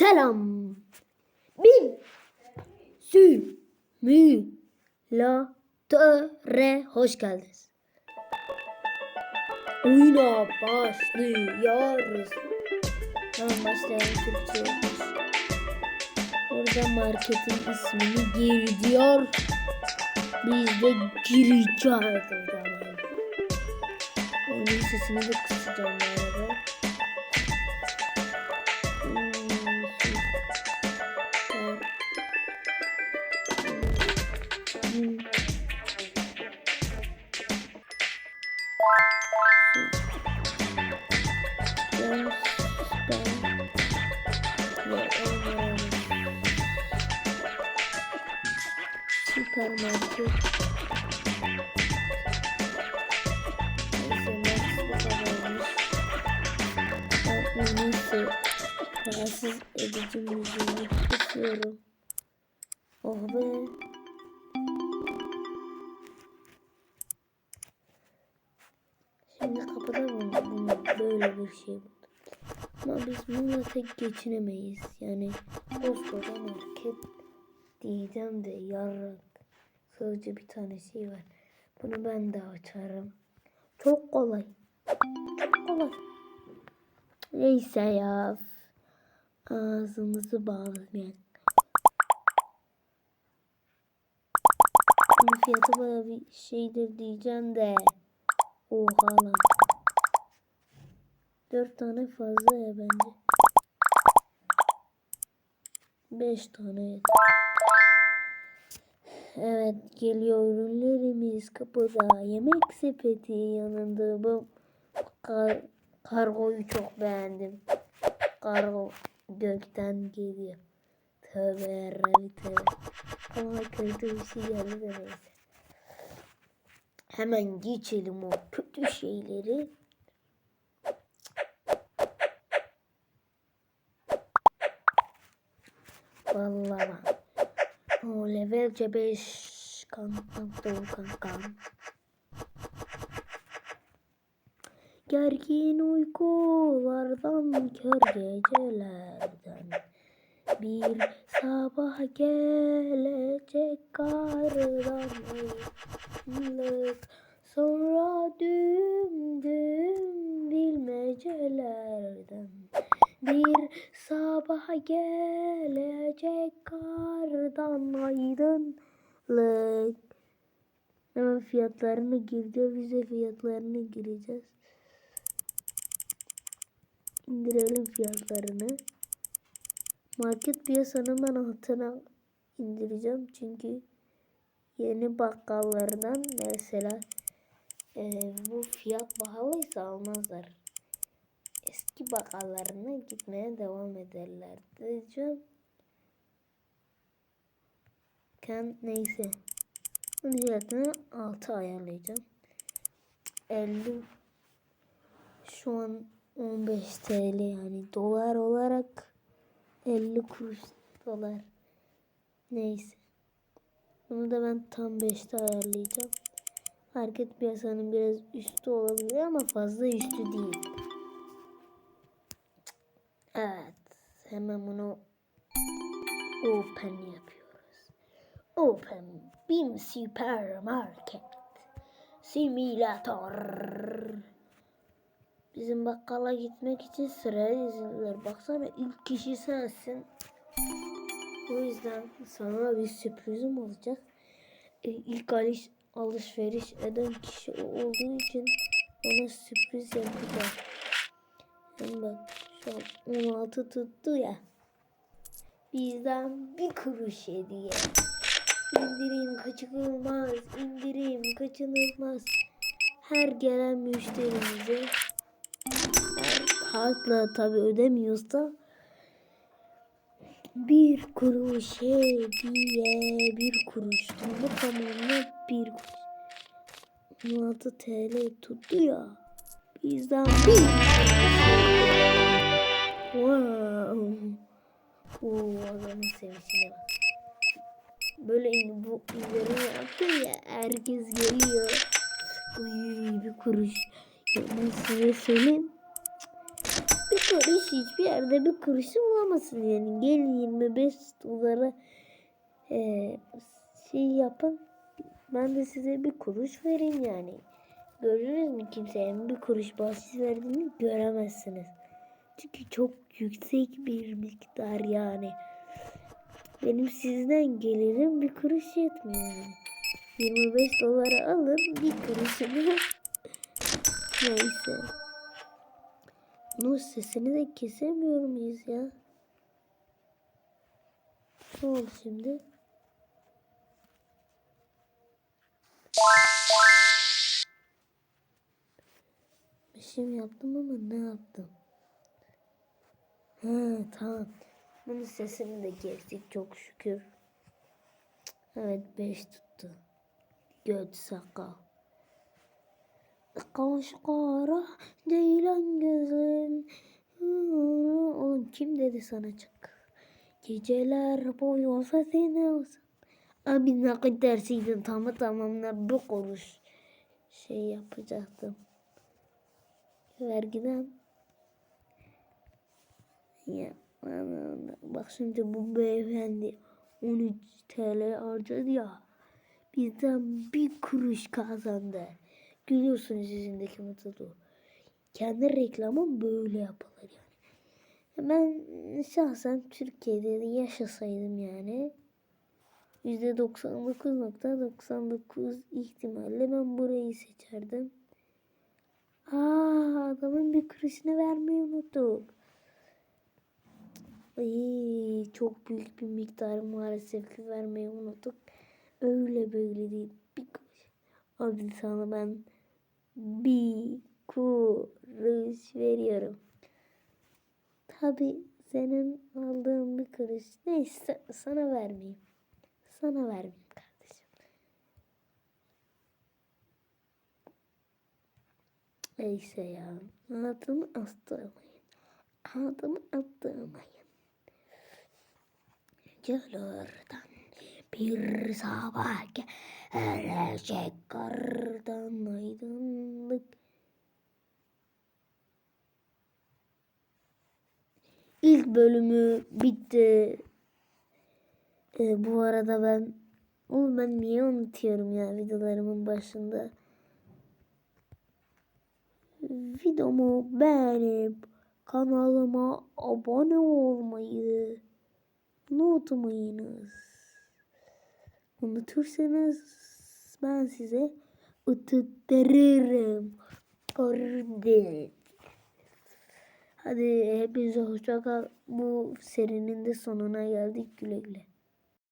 Selam. Bin. Sü. Mü. La. Töre. Hoş geldiniz. Oyuna başlıyoruz. Tamam başlayalım Türkçe. Orada marketin ismini gir diyor. Biz de gireceğiz o zaman. Oyunun sesini de kısacağım bu Süpermarket. Neyse bu rahatsız edici müziğini kısıyorum. Oh be. Şimdi kapıda bunu, böyle bir şey buldum. Ama biz bununla tek geçinemeyiz. Yani koskoca market diyeceğim de yarrak. Sadece bir tane şey var. Bunu ben de açarım. Çok kolay. Çok kolay. Neyse ya. Ağzımızı bağlamayalım. Bunun fiyatı baya bir şeydir diyeceğim de. Oha lan. Dört tane fazla ya bence. Beş tane. Evet geliyor ürünlerimiz kapıda. Yemek sepeti yanında bu kar, kargoyu çok beğendim. Kargo gökten geliyor. Tövbe tövbe. Ama kötü bir şey geldi de neyse. Hemen geçelim o kötü şeyleri. Vallahi bak. O level C5 kankam kankam. Gergin uykulardan kör gecelerden bir sabah gelecek kardan ayrılık sonra düm düm bilmecelerden bir sabah gelecek kardan aydınlık. Hemen fiyatlarını gireceğiz. Bize fiyatlarını gireceğiz. İndirelim fiyatlarını. Market piyasanın altına indireceğim. Çünkü yeni bakkallardan mesela e, bu fiyat pahalıysa almazlar eski bakkallarına gitmeye devam ederler diyeceğim. Kan neyse. Bunun fiyatını 6 ayarlayacağım. 50 şu an 15 TL yani dolar olarak 50 kuruş dolar. Neyse. Bunu da ben tam 5'te ayarlayacağım. Market piyasanın biraz üstü olabilir ama fazla üstü değil. Evet. Hemen bunu open yapıyoruz. Open BİM Süpermarket Simülatör. Bizim bakkala gitmek için sıraya dizildiler. Baksana ilk kişi sensin. O yüzden sana bir sürprizim olacak. E, ilk alış, alışveriş eden kişi olduğu için ona sürpriz yapacağım. Yani bak şu an 16 tuttu ya. Bizden bir kuruş hediye. İndirim kaçınılmaz, indirim kaçınılmaz. Her gelen müşterimize kartla tabi ödemiyorsa bir kuruş hediye bir kuruş. Tamı tamamına bir kuruş. 16 TL tuttu ya. Bizden bir. Wow. Oo, adamın sevinçine bak. Böyle bu indirimi yaptım ya herkes geliyor. Uy bir kuruş. Ya ben size söyleyeyim. Bir kuruş hiçbir yerde bir kuruşu bulamazsın yani. Gelin 25 dolara eee, şey yapın. Ben de size bir kuruş vereyim yani. Gördünüz mü kimsenin bir kuruş bahşiş verdiğini göremezsiniz. Çünkü çok yüksek bir miktar yani. Benim sizden gelirim bir kuruş yetmiyor. yani. 25 dolara alın bir kuruşunu. Neyse. Bunun sesini de kesemiyor muyuz ya? Ne oldu şimdi? Bir şey mi yaptım ama ne yaptım? Ha tamam. Bunun sesini de kestik çok şükür. Evet 5 tuttu. Göt sakal. Kaş kara ceylan gözün. Oğlum kim dedi sana çık? Geceler boyu sesine olsun. Abi kadar dersiydin tamı tamamına bir kuruş şey yapacaktım. Vergiden. Aman, bak şimdi bu beyefendi 13 TL harcadı ya. Bizden bir kuruş kazandı. Gülüyorsunuz yüzündeki mutluluğu. Kendi reklamım böyle yapılır yani. Ben şahsen Türkiye'de de yaşasaydım yani %99.99 ihtimalle ben burayı seçerdim. Aa adamın bir kuruşunu vermeyi unuttuk. Ay, çok büyük bir miktar maalesef ki vermeyi unuttuk. Öyle böyle değil. Bir kuruş. Abi sana ben bir kuruş veriyorum. Tabi senin aldığın bir kuruş. Neyse sana vermeyeyim. Sana vermeyeyim kardeşim. Neyse ya. Adımı attırmayın. Adımı attırmayın. Oradan bir sabah gelecek kardan aydınlık. İlk bölümü bitti. Ee, bu arada ben Oğlum ben niye unutuyorum ya videolarımın başında. Videomu beğenip kanalıma abone olmayı unutmayınız. Unutursanız ben size ıtıttırırım. Kardeş. Hadi hepinize hoşça kal. Bu serinin de sonuna geldik. Güle güle.